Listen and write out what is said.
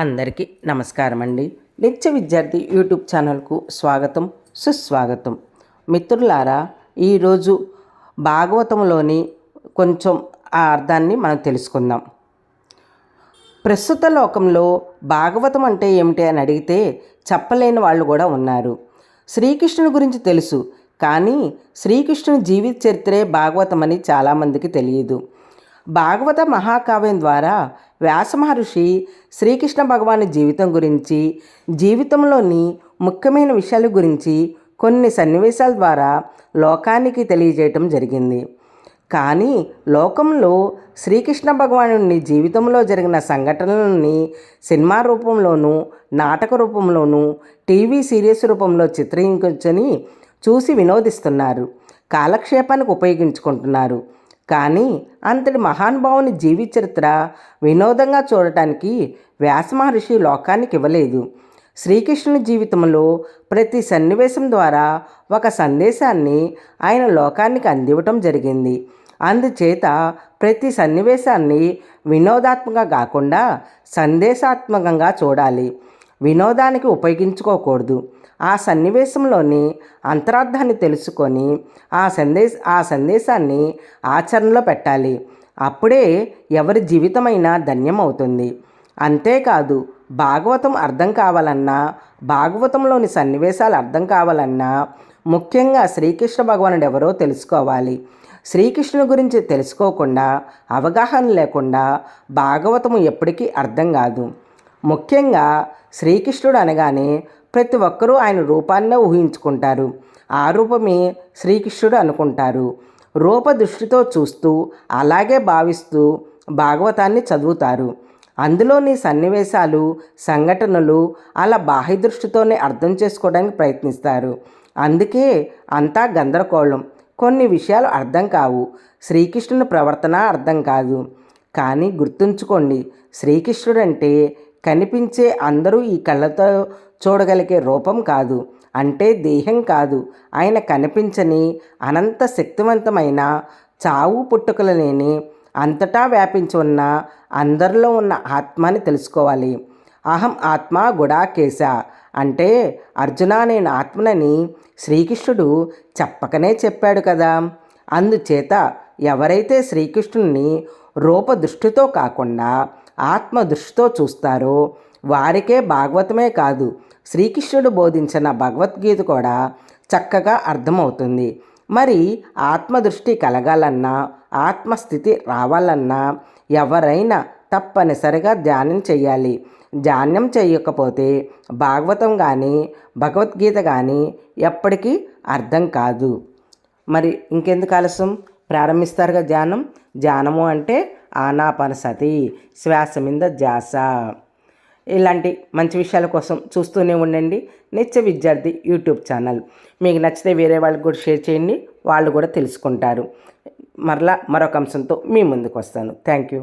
అందరికీ నమస్కారం అండి నిత్య విద్యార్థి యూట్యూబ్ ఛానల్కు స్వాగతం సుస్వాగతం. మిత్రులారా ఈరోజు భాగవతంలోని కొంచెం ఆ అర్థాన్ని మనం తెలుసుకుందాం. ప్రస్తుత లోకంలో భాగవతం అంటే ఏమిటి అని అడిగితే చెప్పలేని వాళ్ళు కూడా ఉన్నారు. శ్రీకృష్ణుని గురించి తెలుసు కానీ శ్రీకృష్ణుని జీవిత చరిత్రే భాగవతం అని చాలామందికి తెలియదు. భాగవత మహాకావ్యం ద్వారా వ్యాస మహర్షి శ్రీకృష్ణ భగవాని జీవితం గురించి జీవితంలోని ముఖ్యమైన విషయాల గురించి కొన్ని సన్నివేశాల ద్వారా లోకానికి తెలియజేయటం జరిగింది. కానీ లోకంలో శ్రీకృష్ణ భగవానుని జీవితంలో జరిగిన సంఘటనలని సినిమా రూపంలోనూ నాటక రూపంలోనూ టీవీ సీరియల్స్ రూపంలో చిత్రీకరించని చూసి వినోదిస్తున్నారు. కాలక్షేపానికి ఉపయోగించుకుంటున్నారు. కానీ అంతటి మహానుభావుని జీవి చరిత్ర వినోదంగా చూడటానికి వ్యాస మహర్షి లోకానికి ఇవ్వలేదు. శ్రీకృష్ణుని జీవితంలో ప్రతి సన్నివేశం ద్వారా ఒక సందేశాన్ని ఆయన లోకానికి అందివ్వటం జరిగింది. అందుచేత ప్రతి సన్నివేశాన్ని వినోదాత్మకంగా కాకుండా సందేశాత్మకంగా చూడాలి. వినోదానికి ఉపయోగించుకోకూడదు. ఆ సన్నివేశంలోని అంతరార్థాన్ని తెలుసుకొని ఆ సందేశ ఆ సందేశాన్ని ఆచరణలో పెట్టాలి. అప్పుడే ఎవరి జీవితమైనా ధన్యమవుతుంది. అంతేకాదు భాగవతం అర్థం కావాలన్నా భాగవతంలోని సన్నివేశాలు అర్థం కావాలన్నా ముఖ్యంగా శ్రీకృష్ణ భగవానుడు ఎవరో తెలుసుకోవాలి. శ్రీకృష్ణుని గురించి తెలుసుకోకుండా అవగాహన లేకుండా భాగవతము ఎప్పటికీ అర్థం కాదు. ముఖ్యంగా శ్రీకృష్ణుడు అనగానే ప్రతి ఒక్కరూ ఆయన రూపాన్నే ఊహించుకుంటారు. ఆ రూపమే శ్రీకృష్ణుడు అనుకుంటారు. రూప దృష్టితో చూస్తూ అలాగే భావిస్తూ భాగవతాన్ని చదువుతారు. అందులోని సన్నివేశాలు సంఘటనలు అలా బాహ్య దృష్టితోనే అర్థం చేసుకోవడానికి ప్రయత్నిస్తారు. అందుకే అంతా గందరగోళం. కొన్ని విషయాలు అర్థం కావు. శ్రీకృష్ణుని ప్రవర్తన అర్థం కాదు. కానీ గుర్తుంచుకోండి శ్రీకృష్ణుడు అంటే కనిపించే అందరూ ఈ కళ్ళతో చూడగలిగే రూపం కాదు అంటే దేహం కాదు. ఆయన కనిపించని అనంత శక్తివంతమైన చావు పుట్టుకలు లేని అంతటా వ్యాపించి ఉన్న అందరిలో ఉన్న ఆత్మని తెలుసుకోవాలి. అహం ఆత్మ గుడాకేశ అంటే అర్జున నేను ఆత్మనని శ్రీకృష్ణుడు చెప్పకనే చెప్పాడు కదా. అందుచేత ఎవరైతే శ్రీకృష్ణుని రూపదృష్టితో కాకుండా ఆత్మ దృష్టితో చూస్తారో వారికే భాగవతమే కాదు. శ్రీకృష్ణుడు బోధించిన భగవద్గీత కూడా చక్కగా అర్థమవుతుంది. మరి ఆత్మదృష్టి కలగాలన్నా ఆత్మస్థితి రావాలన్నా ఎవరైనా తప్పనిసరిగా ధ్యానం చేయాలి. ధ్యానం చేయకపోతే భాగవతం కానీ భగవద్గీత కానీ ఎప్పటికీ అర్థం కాదు. మరి ఇంకెందుకు ఆలస్యం? ప్రారంభిస్తారుగా ధ్యానం? ధ్యానము అంటే ఆనాపానసతి శ్వాస మీద ధ్యాస ఇలాంటి మంచి విషయాల కోసం చూస్తూనే ఉండండి. నిత్య విద్యార్థి యూట్యూబ్ ఛానల్. మీకు నచ్చితే వేరే వాళ్ళకి కూడా షేర్ చేయండి. వాళ్ళు కూడా తెలుసుకుంటారు. మరలా మరొక అంశంతో మీ ముందుకు వస్తాను. Thank you.